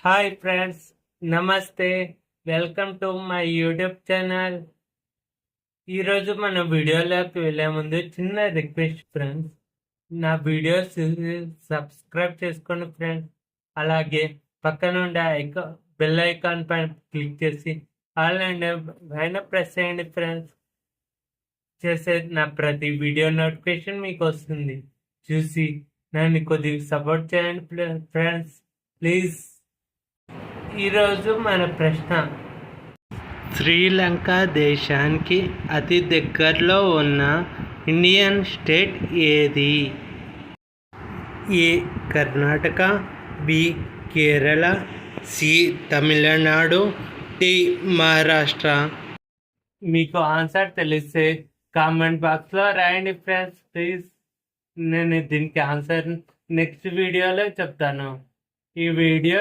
Hi friends నమస్తే. Welcome to my YouTube channel. ఈరోజు మన వీడియోలోకి వెళ్ళే ముందు చిన్న రిక్వెస్ట్ ఫ్రెండ్స్. నా వీడియోస్ సబ్స్క్రైబ్ చేసుకోండి ఫ్రెండ్స్. అలాగే పక్కన ఉండే ఐకా బెల్ ఐకాన్ పైన క్లిక్ చేసి ఆల్ అండ్ పైన ప్రెస్ చేయండి ఫ్రెండ్స్. చేసే నా ప్రతి వీడియో నోటిఫికేషన్ మీకు వస్తుంది. చూసి నన్ను కొద్దిగా సపోర్ట్ చేయండి ఫ్రెండ్స్. ప్లీజ్. ఈరోజు మన ప్రశ్న. శ్రీలంక దేశానికి అతి దగ్గరలో ఉన్న ఇండియన్ స్టేట్ ఏది? A Karnataka B Kerala C Tamil Nadu D Maharashtra. మీకు ఆన్సర్ తెలిస్తే కామెంట్ బాక్స్లో రాయండి ఫ్రెండ్స్ ప్లీజ్. నేను దీనికి ఆన్సర్ నెక్స్ట్ వీడియోలో చెప్తాను. ఈ వీడియో